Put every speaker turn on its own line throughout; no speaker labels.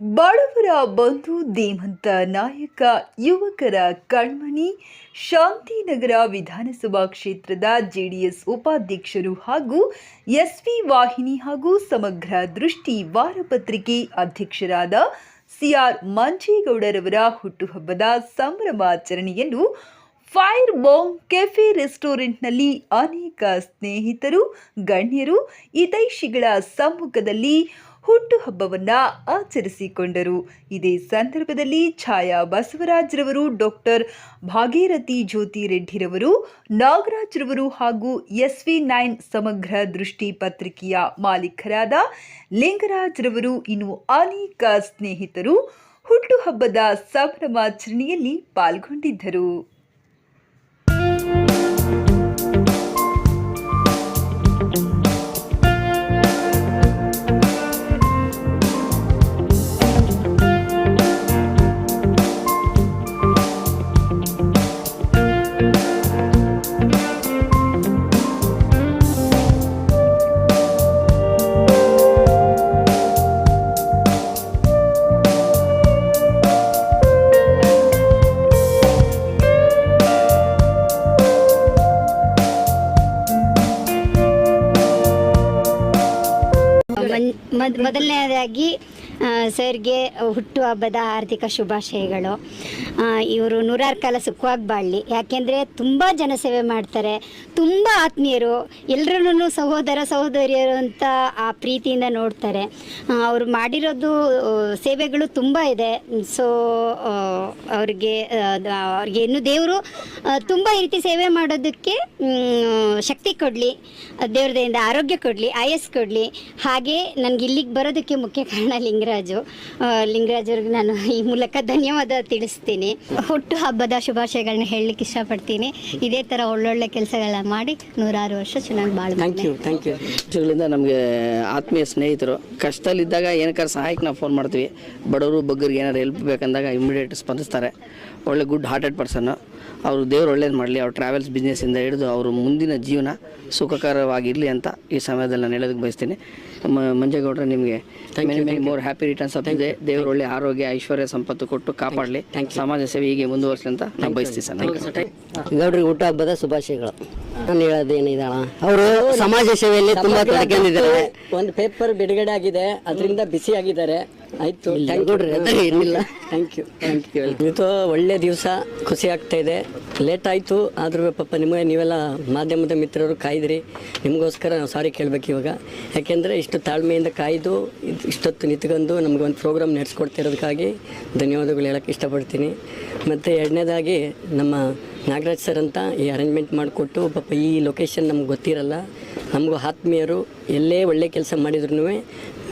ಬಡವರ ಬಂಧು ಧೀಮಂತ ನಾಯಕ ಯುವಕರ ಕಣ್ಮಣಿ ಶಾಂತಿನಗರ ವಿಧಾನಸಭಾ ಕ್ಷೇತ್ರದ ಜೆಡಿಎಸ್ ಉಪಾಧ್ಯಕ್ಷರು ಹಾಗೂ ಎಸ್ವಿ ವಾಹಿನಿ ಹಾಗೂ ಸಮಗ್ರ ದೃಷ್ಟಿ ವಾರಪತ್ರಿಕೆ ಅಧ್ಯಕ್ಷರಾದ ಸಿಆರ್ ಮಂಜೇಗೌಡರವರ ಹುಟ್ಟುಹಬ್ಬದ ಸಂಭ್ರಮಾಚರಣೆಯನ್ನು ಫೈರ್ ಬಾಂಬ್ ಕೆಫೆ ರೆಸ್ಟೋರೆಂಟ್ನಲ್ಲಿ ಅನೇಕ ಸ್ನೇಹಿತರು, ಗಣ್ಯರು ಹಿತೈಷಿಗಳ ಸಮ್ಮುಖದಲ್ಲಿ ಹುಟ್ಟುಹಬ್ಬವನ್ನ ಆಚರಿಸಿಕೊಂಡರು. ಇದೇ ಸಂದರ್ಭದಲ್ಲಿ ಛಾಯಾ ಬಸವರಾಜ್ರವರು ಡಾಕ್ಟರ್ ಭಾಗೀರಥಿ ಜ್ಯೋತಿ ರೆಡ್ಡಿರವರು, ನಾಗರಾಜ್ರವರು ಹಾಗೂ ಎಸ್ ವಿ ನೈನ್ ಸಮಗ್ರ ದೃಷ್ಟಿ ಪತ್ರಿಕೆಯ ಮಾಲೀಕರಾದ ಲಿಂಗರಾಜ್ರವರು ಇನ್ನು ಅನೇಕ ಸ್ನೇಹಿತರು ಹುಟ್ಟುಹಬ್ಬದ ಸಂಭ್ರಮಾಚರಣೆಯಲ್ಲಿ ಪಾಲ್ಗೊಂಡಿದ್ದರು.
ಮನ್- ಮೊದ್- ಮೊದಲನೇದಾಗಿ ಆ, ಸರ್ಗೆ ಹುಟ್ಟುಹಬ್ಬದ ಆರ್ಥಿಕ ಶುಭಾಶಯಗಳು. ಇವರು ನೂರಾರು ಕಾಲ ಸುಖವಾಗಿ ಬಾಳಲಿ. ಯಾಕೆಂದರೆ ತುಂಬ ಜನಸೇವೆ ಮಾಡ್ತಾರೆ. ತುಂಬ ಆತ್ಮೀಯರು ಎಲ್ಲರೂ ಸಹೋದರ, ಸಹೋದರಿಯರು ಅಂತ ಆ ಪ್ರೀತಿಯಿಂದ ನೋಡ್ತಾರೆ. ಅವರು ಮಾಡಿರೋದು ಸೇವೆಗಳು ತುಂಬ ಇದೆ. ಸೊ ಅವ್ರಿಗೆ ಅವ್ರಿಗೆ ಇನ್ನು ದೇವರು ತುಂಬ ಈ ರೀತಿ ಸೇವೆ ಮಾಡೋದಕ್ಕೆ ಶಕ್ತಿ ಕೊಡಲಿ. ದೇವ್ರದಿಂದ ಆರೋಗ್ಯ ಕೊಡಲಿ ಆಯಸ್ ಕೊಡಲಿ. ಹಾಗೆ ನನಗೆ ಇಲ್ಲಿಗೆ ಬರೋದಕ್ಕೆ ಮುಖ್ಯ ಕಾರಣ ಲಿಂಗರಾಜು. ಲಿಂಗರಾಜ್ ಅವ್ರಿಗೆ ನಾನು ಈ ಮೂಲಕ ಧನ್ಯವಾದ ತಿಳಿಸ್ತೀನಿ. ಹುಟ್ಟು ಹಬ್ಬದ ಶುಭಾಶಯಗಳನ್ನ ಹೇಳಲಿಕ್ಕೆ ಇಷ್ಟಪಡ್ತೀನಿ. ಇದೇ ಥರ ಒಳ್ಳೊಳ್ಳೆ ಕೆಲಸಗಳನ್ನ ಮಾಡಿ ನೂರಾರು ವರ್ಷ ಚೆನ್ನಾಗಿ
ಥ್ಯಾಂಕ್
ಬಾಳ್ಬೇಕು
ಯು ಥ್ಯಾಂಕ್ ಯು
ನಮಗೆ ಆತ್ಮೀಯ ಸ್ನೇಹಿತರು, ಕಷ್ಟದಲ್ಲಿದ್ದಾಗ ಏನಕ್ಕಾರ ಸಹಾಯಕ್ಕೆ ನಾವು ಫೋನ್ ಮಾಡ್ತೀವಿ. ಬಡವರು, ಬಗ್ಗರಿಗೆ ಏನಾರು ಹೆಲ್ಪ್ ಬೇಕಂದಾಗ ಇಮಿಡಿಯೇಟ್ ಸ್ಪಂದಿಸ್ತಾರೆ. ಒಳ್ಳೆ ಗುಡ್ ಹಾರ್ಟೆಡ್ ಪರ್ಸನ್ನು ಅವರು ದೇವ್ರು ಒಳ್ಳೇದು ಮಾಡಲಿ ಅವ್ರ ಟ್ರಾವೆಲ್ಸ್ ಬಿಸ್ನೆಸ್ಸಿಂದ ಹಿಡಿದು ಅವರು ಮುಂದಿನ ಜೀವನ ಸುಖಕರವಾಗಿರಲಿ ಅಂತ ಈ ಸಮಯದಲ್ಲಿ ನಾನು ಹೇಳೋದಕ್ಕೆ ಬಯಸ್ತೀನಿ. ಮಂಜೇಗೌಡ್ರೆ ನಿಮಗೆ ಮೋರ್ ಹ್ಯಾಪಿ ರಿಟರ್ನ್ಸ್ ಆಫ್ ಇದೆ ದೇವರು ಒಳ್ಳೆ ಆರೋಗ್ಯ ಐಶ್ವರ್ಯ ಸಂಪತ್ತು ಕೊಟ್ಟು ಕಾಪಾಡಲಿ. ಸಮಾಜ ಸೇವೆ ಹೀಗೆ ಮುಂದುವರಿಸಲಿ ಅಂತ ನಾನು ಬಯಸ್ತೀನಿ ಸರ್.
ಗೌಡ್ರಿಗೆ ಊಟ ಹಬ್ಬದ ಶುಭಾಶಯಗಳು. ನಾನು ಹೇಳೋದೇನಿದಣ ಅವರು ಸಮಾಜ ಸೇವೆಯಲ್ಲಿ ತುಂಬಾ ತೊಡಕೊಂಡಿದ್ದಾರೆ
ಒಂದು ಪೇಪರ್ ಬಿಡುಗಡೆ ಆಗಿದೆ. ಅದರಿಂದ ಬಿಸಿ ಆಗಿದ್ದಾರೆ. ಆಯ್ತು
ಅದೇ ಏನಿಲ್ಲ.
ಥ್ಯಾಂಕ್ ಯು ಥ್ಯಾಂಕ್ ಯು ಇವತ್ತು ಒಳ್ಳೆ ದಿವಸ ಖುಷಿ ಆಗ್ತಾ ಇದೆ. ಲೇಟ್ ಆಯಿತು ಆದರೂ ಪಾಪ ನಿಮಗೆ ನೀವೆಲ್ಲ ಮಾಧ್ಯಮದ ಮಿತ್ರರು ಕಾಯ್ದ್ರಿ. ನಿಮಗೋಸ್ಕರ ನಾವು ಸಾರಿ ಕೇಳಬೇಕು ಇವಾಗ. ಯಾಕೆಂದರೆ ಇಷ್ಟು ತಾಳ್ಮೆಯಿಂದ ಕಾಯ್ದು ಇದ್- ಇಷ್ಟೊತ್ತು ನಿಂತ್ಕೊಂಡು ಒಂದು ಪ್ರೋಗ್ರಾಮ್ ನಡೆಸ್ಕೊಡ್ತಿರೋದಕ್ಕಾಗಿ ಧನ್ಯವಾದಗಳು ಹೇಳಕ್ಕೆ ಇಷ್ಟಪಡ್ತೀನಿ. ಮತ್ತು ಎರಡನೇದಾಗಿ ನಮ್ಮ ನಾಗರಾಜ್ ಸರ್ ಅಂತ ಈ ಅರೇಂಜ್ಮೆಂಟ್ ಮಾಡಿಕೊಟ್ಟು ಪಾಪ ಈ ಲೊಕೇಶನ್ ನಮ್ಗೆ ಗೊತ್ತಿರಲ್ಲ. ನಮಗೂ ಆತ್ಮೀಯರು ಎಲ್ಲೇ ಒಳ್ಳೆ ಕೆಲಸ ಮಾಡಿದ್ರು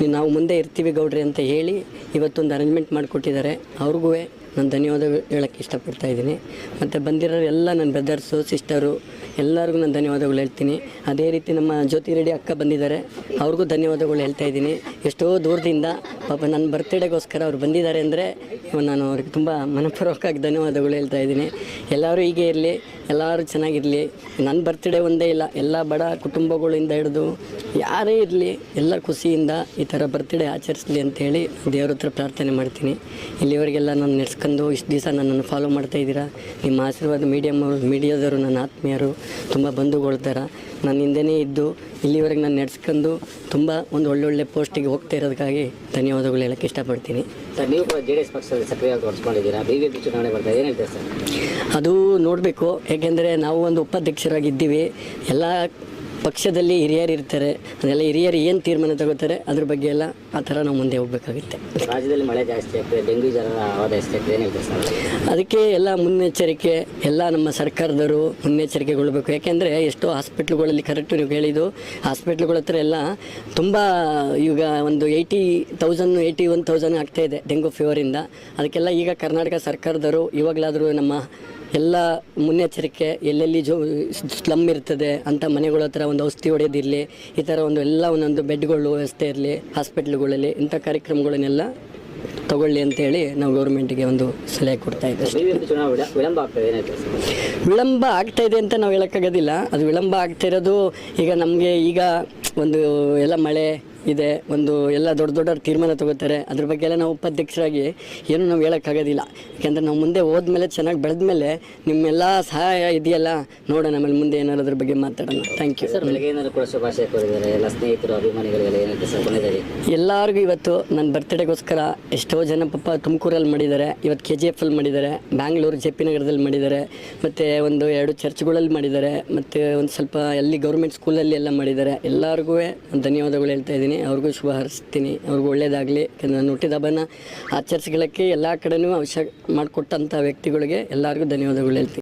ನಾವು ಮುಂದೆ ಇರ್ತೀವಿ ಗೌಡ್ರಿ ಅಂತ ಹೇಳಿ ಇವತ್ತೊಂದು ಅರೇಂಜ್ಮೆಂಟ್ ಮಾಡಿಕೊಟ್ಟಿದ್ದಾರೆ. ಅವ್ರಿಗೂ ನಾನು ಧನ್ಯವಾದ ಹೇಳೋಕ್ಕೆ ಇಷ್ಟಪಡ್ತಾ ಇದ್ದೀನಿ. ಮತ್ತು ಬಂದಿರೋರು ಎಲ್ಲ ನನ್ನ ಬ್ರದರ್ಸು ಸಿಸ್ಟರು ಎಲ್ಲರಿಗೂ ನಾನು ಧನ್ಯವಾದಗಳು ಹೇಳ್ತೀನಿ. ಅದೇ ರೀತಿ ನಮ್ಮ ಜ್ಯೋತಿ ರೆಡ್ಡಿ ಅಕ್ಕ ಬಂದಿದ್ದಾರೆ. ಅವ್ರಿಗೂ ಧನ್ಯವಾದಗಳು ಹೇಳ್ತಾ ಇದ್ದೀನಿ. ಎಷ್ಟೋ ದೂರದಿಂದ ಪಾಪ ನನ್ನ ಬರ್ತ್ಡೇಗೋಸ್ಕರ ಅವ್ರು ಬಂದಿದ್ದಾರೆ ಅಂದರೆ ನಾನು ಅವ್ರಿಗೆ ತುಂಬ ಮನಪೂರ್ವಕವಾಗಿ ಧನ್ಯವಾದಗಳು ಹೇಳ್ತಾ ಇದ್ದೀನಿ. ಎಲ್ಲರೂ ಹೀಗೆ ಇರಲಿ, ಎಲ್ಲರೂ ಚೆನ್ನಾಗಿರಲಿ. ನನ್ನ ಬರ್ತ್ಡೇ ಒಂದೇ ಇಲ್ಲ, ಎಲ್ಲ ಬಡ ಕುಟುಂಬಗಳಿಂದ ಹಿಡಿದು ಯಾರೇ ಇರಲಿ, ಎಲ್ಲ ಖುಷಿಯಿಂದ ಈ ಥರ ಬರ್ತ್ಡೇ ಆಚರಿಸಲಿ ಅಂತೇಳಿ ದೇವ್ರ ಹತ್ರ ಪ್ರಾರ್ಥನೆ ಮಾಡ್ತೀನಿ. ಇಲ್ಲಿವರೆಗೆಲ್ಲ ನಾನು ನಡೆಸ್ಕೊಂಡು ಇಷ್ಟು ದಿವಸ ನನ್ನನ್ನು ಫಾಲೋ ಮಾಡ್ತಾ ಇದ್ದೀರಾ. ನಿಮ್ಮ ಆಶೀರ್ವಾದ ಮೀಡಿಯಮ್ ಮೀಡಿಯಾದವರು ನನ್ನ ಆತ್ಮೀಯರು. ತುಂಬ ಬಂಧುಗಳ ಥರ. ನಾನು ಹಿಂದೆನೇ ಇದ್ದು ಇಲ್ಲಿವರೆಗೆ ನಾನು ನಡೆಸ್ಕೊಂಡು ತುಂಬ ಒಂದು ಒಳ್ಳೊಳ್ಳೆ ಪೋಸ್ಟಿಗೆ ಹೋಗ್ತಾ ಇರೋದಕ್ಕಾಗಿ ಧನ್ಯವಾದಗಳು ಹೇಳಕ್ಕೆ ಇಷ್ಟಪಡ್ತೀನಿ.
ಸರ್ ನೀವು ಕೂಡ ಜೆ ಡಿ ಎಸ್ ಪಕ್ಷದಲ್ಲಿ ಸಕ್ರಿಯವಾಗಿ ತೋರಿಸ್ಕೊಂಡಿದ್ದೀರಾ ಬಿ ಜೆ ಪಿ ಚುನಾವಣೆ ಬರ್ತಾ ಏನು ಹೇಳ್ತೀರಾ ಸರ್?
ಅದು ನೋಡಬೇಕು. ಏಕೆಂದರೆ ನಾವು ಒಂದು ಉಪಾಧ್ಯಕ್ಷರಾಗಿದ್ದೀವಿ. ಎಲ್ಲ ಪಕ್ಷದಲ್ಲಿ ಹಿರಿಯರು ಇರ್ತಾರೆ ಅದೆಲ್ಲ ಹಿರಿಯರು ಏನು ತೀರ್ಮಾನ ತಗೋತಾರೆ ಅದ್ರ ಬಗ್ಗೆ ಎಲ್ಲ ಆ ಥರ ನಾವು ಮುಂದೆ ಹೋಗಬೇಕಾಗುತ್ತೆ.
ರಾಜ್ಯದಲ್ಲಿ ಮಳೆ ಜಾಸ್ತಿ ಆಗ್ತದೆ ಡೆಂಗ್ಯೂ ಜ್ವರ ಆವಾದ ಜಾಸ್ತಿ ಆಗ್ತದೆ
ಅದಕ್ಕೆ ಎಲ್ಲ ಮುನ್ನೆಚ್ಚರಿಕೆ ಎಲ್ಲ ನಮ್ಮ ಸರ್ಕಾರದವರು ಮುನ್ನೆಚ್ಚರಿಕೆಗೊಳ್ಬೇಕು ಯಾಕೆಂದರೆ ಎಷ್ಟೋ ಹಾಸ್ಪಿಟ್ಲುಗಳಲ್ಲಿ ಕರೆಕ್ಟ್ ನೀವು ಹೇಳಿದ್ದು ಹಾಸ್ಪಿಟ್ಲ್ಗಳ ಹತ್ರ ಎಲ್ಲ ತುಂಬ ಈಗ ಒಂದು eighty thousand eighty one thousand ಆಗ್ತಾಯಿದೆ ಡೆಂಗ್ಯೂ ಡೆಂಗು ಫೀವರಿಂದ ಅದಕ್ಕೆಲ್ಲ ಈಗ ಕರ್ನಾಟಕ ಸರ್ಕಾರದವರು ಇವಾಗಲಾದರೂ ನಮ್ಮ ಎಲ್ಲ ಮುನ್ನೆಚ್ಚರಿಕೆ ಎಲ್ಲೆಲ್ಲಿ ಜೋ ಸ್ಲಮ್ ಇರ್ತದೆ ಅಂಥ ಮನೆಗಳ ಹತ್ರ ಒಂದು ಔಷಧಿ ಹೊಡೆಯೋದಿರಲಿ ಈ ಥರ ಒಂದು ಎಲ್ಲ ಒಂದೊಂದು ಬೆಡ್ಗಳು ವ್ಯವಸ್ಥೆ ಇರಲಿ ಹಾಸ್ಪಿಟ್ಲ್ಗಳಲ್ಲಿ ಇಂಥ ಕಾರ್ಯಕ್ರಮಗಳನ್ನೆಲ್ಲ ತಗೊಳ್ಳಿ ಅಂತೇಳಿ ನಾವು ಗೌರ್ಮೆಂಟಿಗೆ ಒಂದು ಸಲಹೆ ಕೊಡ್ತಾ ಇದ್ದೀವಿ
ವಿಳಂಬ
ಆಗ್ತಾ ಇದೆ ಅಂತ ನಾವು ಹೇಳೋಕ್ಕಾಗೋದಿಲ್ಲ. ಅದು ವಿಳಂಬ ಆಗ್ತಿರೋದು ಈಗ ನಮಗೆ ಈಗ ಒಂದು ಎಲ್ಲ ಮಳೆ ಇದೆ. ಒಂದು ಎಲ್ಲ ದೊಡ್ಡ ದೊಡ್ಡ ತೀರ್ಮಾನ ತಗೋತಾರೆ. ಅದ್ರ ಬಗ್ಗೆ ಎಲ್ಲ ನಾವು ಉಪಾಧ್ಯಕ್ಷರಾಗಿ ಏನು ನಾವು ಹೇಳೋಕ್ಕಾಗೋದಿಲ್ಲ ಯಾಕೆಂದರೆ ನಾವು ಮುಂದೆ ಹೋದ್ಮೇಲೆ ಚೆನ್ನಾಗಿ ಬೆಳೆದ್ಮೇಲೆ ನಿಮ್ಮೆಲ್ಲ ಸಹಾಯ ಇದೆಯಲ್ಲ? ನೋಡೋಣ ಆಮೇಲೆ ಮುಂದೆ ಏನಾದ್ರು ಅದ್ರ ಬಗ್ಗೆ ಮಾತಾಡೋಣ. ಥ್ಯಾಂಕ್ ಯು
ಸರ್ ಕೂಡ ಶುಭಾಶಯ ಕೋರಿದ್ದಾರೆ. ಎಲ್ಲ ಸ್ನೇಹಿತರು ಅಭಿಮಾನಿಗಳಿಗೆಲ್ಲ ಏನಂತ ಸರ್
ಎಲ್ಲರಿಗೂ ಇವತ್ತು ನನ್ನ ಬರ್ತ್ಡೇಗೋಸ್ಕರ ಎಷ್ಟೋ ಜನ ಪಾಪ ತುಮಕೂರಲ್ಲಿ ಮಾಡಿದ್ದಾರೆ. ಇವತ್ತು ಕೆ ಜಿ ಎಫ್ ಅಲ್ಲಿ ಮಾಡಿದ್ದಾರೆ. ಬ್ಯಾಂಗ್ಳೂರು ಜೆ ಪಿ ನಗರದಲ್ಲಿ ಮಾಡಿದ್ದಾರೆ. ಮತ್ತು ಒಂದು ಎರಡು ಚರ್ಚ್ಗಳಲ್ಲಿ ಮಾಡಿದ್ದಾರೆ. ಮತ್ತು ಒಂದು ಸ್ವಲ್ಪ ಅಲ್ಲಿ ಗೌರ್ಮೆಂಟ್ ಸ್ಕೂಲಲ್ಲಿ ಎಲ್ಲ ಮಾಡಿದ್ದಾರೆ. ಎಲ್ಲರಿಗೂ ಧನ್ಯವಾದಗಳು ಹೇಳ್ತಾ ಇದ್ದೀನಿ. ಅವ್ರಿಗೂ ಶುಭ ಹರಿಸ್ತೀನಿ. ಅವ್ರಿಗೂ ಒಳ್ಳೇದಾಗಲಿ. ಯಾಕಂದರೆ ನಾನು ಹುಟ್ಟಿದ ಹಬ್ಬನ ಆಚರಿಸ್ಕೊಳ್ಳೋಕ್ಕೆ ಎಲ್ಲ ಕಡೆನೂ ಅವಶ್ಯ ಮಾಡಿಕೊಟ್ಟಂಥ ವ್ಯಕ್ತಿಗಳಿಗೆ ಎಲ್ಲರಿಗೂ ಧನ್ಯವಾದಗಳು ಹೇಳ್ತೀನಿ.